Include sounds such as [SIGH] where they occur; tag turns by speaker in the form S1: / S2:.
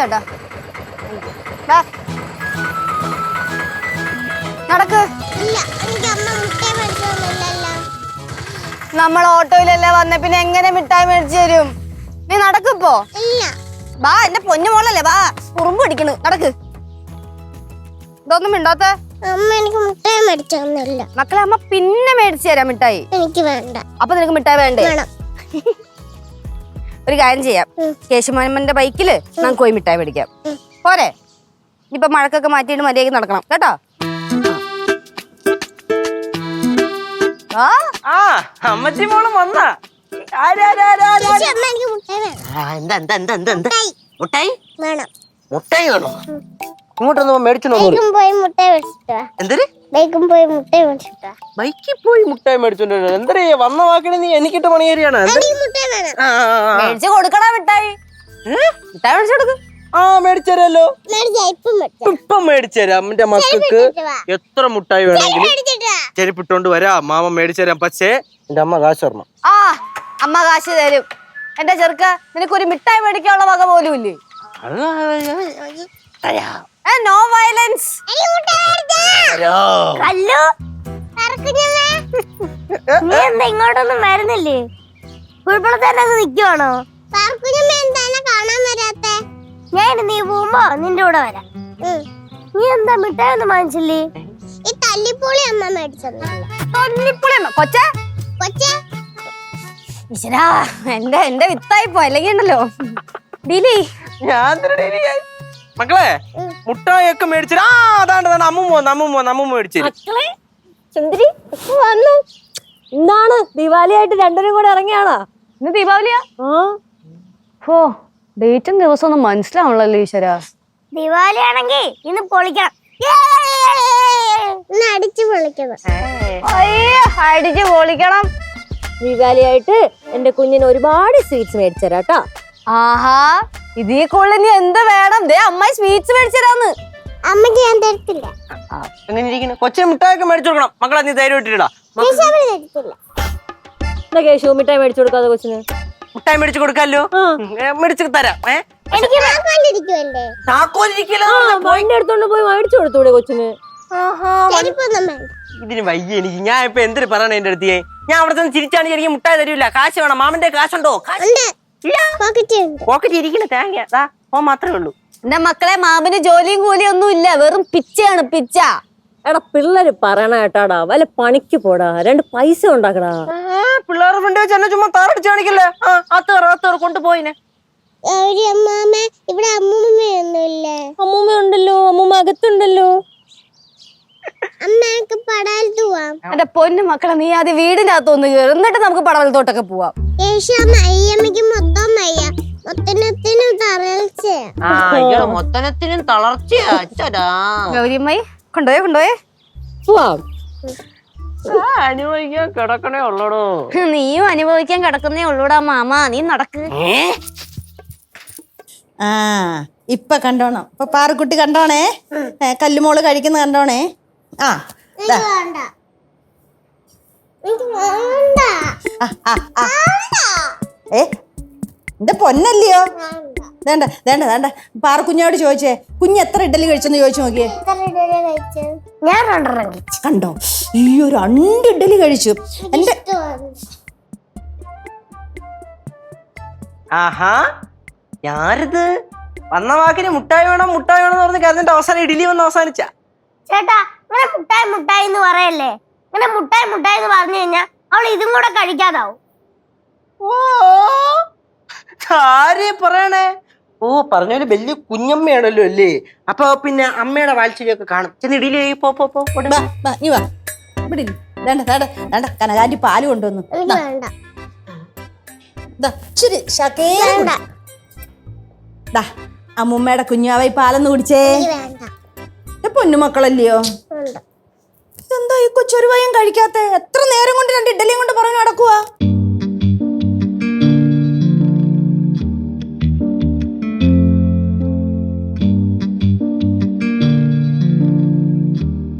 S1: ചേട്ടാ. നടക്ക്. നമ്മൾ ഓട്ടോയിലല്ലേ വന്ന പിന്നെ എങ്ങനെ മിഠായി മേടിച്ചു തരും? നീ നടക്കിപ്പോ വാ എന്റെ പൊന്നു മോളല്ലേ വാ കുറുമ്പ് പിടിക്കണ് നടക്ക്. ഇതൊന്നും മിണ്ടാത്ത?
S2: അമ്മ എനിക്ക്
S1: മക്കളെ അമ്മ പിന്നെ മേടിച്ചു തരാം മിഠായി.
S2: എനിക്ക് വേണ്ട.
S1: അപ്പൊ നിനക്ക് മിഠായി വേണ്ടേ?
S2: വേണം. [LAUGHS]
S1: ഒരു കാര്യം ചെയ്യാം. കേശുമാനമ്മന്റെ ബൈക്കിൽ നമുക്ക് പോയി മിഠായി മേടിക്കാം. പോരെ? ഇപ്പൊ മഴക്കൊക്കെ മാറ്റിയിട്ട് മര്യാദയ്ക്ക് നടക്കണം. കേട്ടോ? ആ.
S3: ആ അമ്മച്ചി മോളും വന്നാ. എന്താ എന്താ എന്താ എന്താ? മുട്ടായി.
S2: വേണം.
S3: മുട്ടായി വേണോ? ഇങ്ങോട്ടൊന്ന് മേടിച്ചു എന്തൊരു ബൈക്കിൽ പോയി മുട്ടായി മേടിച്ചോണ്ട് എന്തരേ വന്ന വാക്കിന് നീ എനിക്കിട്ട് പണി
S1: കൊടുക്കണ മിഠായി. മിഠായി മേടിച്ചു കൊടുക്ക്.
S3: ആ മേടിച്ചരല്ലോ
S2: മേടിച്ചാ ഇപ്പം മേടിച്ചാ
S3: ഇപ്പം മേടിച്ചരാം എന്റെ മക്കൾക്ക് എത്ര മുട്ടായി വേണമെങ്കിലും ചെരുപ്പിട്ടോണ്ട് വരാം. മാമ മേടിച്ചരാം പക്ഷേ എന്റെ അമ്മ കാശ് തരണം.
S1: ആ അമ്മ കാശ് തരും. എന്റെ ചെറുക്ക നിനക്കൊരു മിഠായി മേടിക്കാനുള്ള വക പോലും ഇല്ലേ? നോ വയലൻസ്
S2: കല്ലു നീ എന്താ ഇങ്ങോട്ടൊന്നും വരുന്നില്ലേ? കുഴപ്പത്തിൽ തന്നെ നിൽക്കുവാണോ ഞാൻ നീ പോകുമ്പോ നിന്റെ കൂടെ വരാം. നീ എന്താ മിഠായി ഒന്നും വാങ്ങിച്ചില്ലേ? ഈ തല്ലിപ്പൊളി അമ്മ
S1: തൊല്ലിപ്പുളി അമ്മ കൊച്ച.
S2: കൊച്ചേ.
S1: ഈശ്വരാ എന്റെ എന്റെ വിത്തായി പോ അല്ലെങ്കിൽ ഉണ്ടല്ലോ ഡിലി?
S3: മക്കളെ മുട്ടായി ഒക്കെ മേടിച്ചിട്ട് ആ അതാണ്ട് അതാണ് അമ്മുമ്മ വന്നു അമ്മുമ്മ വന്നു അമ്മുമ്മ മേടിച്ചു
S4: മക്കളെ സുന്ദരി വന്നു. എന്താണ്? ദിവാലിയായിട്ട് രണ്ടുപേരും കൂടെ ഇറങ്ങിയാണോ?
S1: ഇന്ന് ദീപാവലിയാ? ഓ ഡേറ്റും ദിവസം ഒന്നും മനസ്സിലാവണല്ലോ ഈശ്വര.
S2: ദിവാലി ആണെങ്കിൽ ഇന്ന് പൊളിക്കണം. ഇന്ന് അടിച്ചു പൊളിക്കണം.
S1: അയ്യോ അടിച്ച് പൊളിക്കണം.
S4: ദിവാലിയായിട്ട് എന്റെ കുഞ്ഞിന് ഒരുപാട് സ്വീറ്റ്സ് മേടിച്ചു തരാട്ടോ
S1: ആഹാ ഇതീ കൊള്ളിനി എന്ത് വേണം? ദേ അമ്മായി സ്വീറ്റ്സ് മേടിച്ചരാന്ന്
S2: അമ്മയ്ക്ക് ഞാൻ തരത്തില്ല.
S3: എങ്ങനെ ഇരിക്കുന്നു? കൊച്ചിന് മിഠായി ഒക്കെ മേടിച്ചു കൊടുക്കണം. മക്കളെ നീ ധൈര്യം ഇട്ടിട്ടാ
S2: ചേച്ചി അവൾ തരത്തില്ല.
S4: എന്താ കേശു മിഠായി മേടിച്ചു കൊടുക്കാതെ കൊച്ചിന്?
S3: മുട്ടായി മേടിച്ചു
S4: കൊടുക്കാല്ലോ.
S3: മേടിച്ചു തരാം. ഏ?
S4: എടുത്തോണ്ട് പോയി മേടിച്ചു കൊടുത്തൂടെ കൊച്ചിന്?
S3: ഇതിന് വയ്യ എനിക്ക്. ഞാൻ ഇപ്പൊ എന്തിനു പറയണ എന്റെ അടുത്തേ? ഞാൻ അവിടെ നിന്ന് ചിരിച്ചാണ് എനിക്ക് മുട്ടായി തരൂല കാശ് വേണം. മാമന്റെ കാശുണ്ടോ? ഇല്ല.
S2: പോക്കറ്റ് ഉണ്ട്.
S3: പോക്കറ്റ് ഇരിക്കണ തേങ്ങ ഓ മാത്രമേ ഉള്ളൂ.
S1: എന്റെ മക്കളെ മാമന് ജോലിയും കൂലിയും ഒന്നും ഇല്ല. വെറും പിച്ചയാണ് പിച്ച.
S4: എടാ പിള്ളേര് പറയണ കേട്ടാടാ. വല്ല പണിക്ക് പോടാ. രണ്ട് പൈസ ഉണ്ടാക്കടാ.
S3: പിള്ളേരുടെ ഫ്രണ്ട് വെച്ച് എന്നെ ചുമ്മാ താറടിച്ച് കാണിക്കല്ലേ? ആ അത്തേറ് അത്തേറ് കൊണ്ടുപോയിനെ
S2: ഇവിടെ അമ്മൂമ്മയൊന്നുമില്ലേ.
S4: അമ്മൂമ്മ ഉണ്ടല്ലോ അമ്മൂമ്മ അകത്തുണ്ടല്ലോ.
S2: അമ്മയ്ക്ക് പടാലത്ത് പോവാം.
S1: എന്റെ പൊന്നു മക്കളെ നീ ആദ്യം വീടിന്റെ അകത്തൊന്ന് കയറി എന്നിട്ട് നമുക്ക് പടവലത്തോട്ടൊക്കെ പോവാം.
S2: യേശു അയ്യമ്മക്ക് മൊത്തം വയ്യ മൊത്തത്തിനും തറൽച്ചയാ
S3: ആ അയ്യോ മൊത്തനത്തിനും തളർച്ചയാ. അച്ഛടാ
S1: ഗൗരിയമ്മായി കൊണ്ടുപോയേ കൊണ്ടുപോയേ.
S4: പോവാം
S3: അനുഭവിക്കാൻ കിടക്കണേ ഉള്ളടോ.
S1: നീയും അനുഭവിക്കാൻ കിടക്കുന്നേ ഉള്ളൂടാ മാമ. നീ നടക്ക്.
S5: ആ ഇപ്പൊ കണ്ടോണം. ഇപ്പൊ പാറക്കുട്ടി കണ്ടോണേ? ഏ, കല്ലുമോൾ കഴിക്കുന്ന കണ്ടോണേ? ആ ദാ.
S2: വേണ്ട. എനിക്ക് വേണ്ട.
S5: ആ, ആ, ആ. ഏ? എന്റെ പൊന്നല്ലയോ? വേണ്ട വേണ്ട വേണ്ട. പാറക്കുഞ്ഞോട് ചോദിച്ചേ കുഞ്ഞ് എത്ര ഇഡലി കഴിച്ചെന്ന് ചോദിച്ചു നോക്കിയേ.
S2: ഞാൻ രണ്ടെണ്ണം കഴിച്ചു.
S5: കണ്ടോ? ഈ ഒരു രണ്ട് ഇഡലി കഴിച്ചു. എന്റെ
S3: ആഹാ ഞാനിത് വന്ന വാക്കിന് മുട്ടായി വേണം മുട്ടായി വേണം എന്ന് പറഞ്ഞ് കരഞ്ഞിട്ട് അവസാനം ഇഡലി വന്ന് അവസാനിച്ച.
S2: ചേട്ടാ ഇങ്ങനെ മുട്ടായി മുട്ടായി എന്ന് പറയല്ലേ? ഇങ്ങനെ മുട്ടായി മുട്ടായി എന്ന് പറഞ്ഞു കഴിഞ്ഞാൽ അവൾ ഇതും കൂടെ കഴിക്കാതാവും.
S3: ഓ ആരെ പറയണേ? ഓ പറഞ്ഞൊരു വലിയ കുഞ്ഞമ്മയാണല്ലോ അല്ലേ? അപ്പൊ പിന്നെ അമ്മയുടെ വാഴ്ചയൊക്കെ കാണും. ചെന്ന് ഇഡലി പോ പോ പോ.
S5: വാ വാ ഇവിടെ ഇരി. കനകാന്റി പാൽ കൊണ്ടുവന്നു.
S2: എനിക്ക്
S5: ദാ,
S2: വേണ്ട.
S5: ദാ, ഇച്ചിരി ശകേ
S2: വേണ്ട.
S5: ദാ അമ്മൂമ്മയുടെ കുഞ്ഞാവൈ പാലൊന്ന് കുടിച്ചേ.
S2: എനിക്ക് വേണ്ട.
S5: എന്റെ പൊന്നുമക്കളല്ലയോ?
S2: വേണ്ട.
S5: ഇതെന്താ ഈ കൊച്ചൊരു വയം കഴിക്കാത്ത? എത്ര നേരം കൊണ്ട് രണ്ട് ഇഡലിയും കൊണ്ട് പറഞ്ഞു നടക്കുവാ?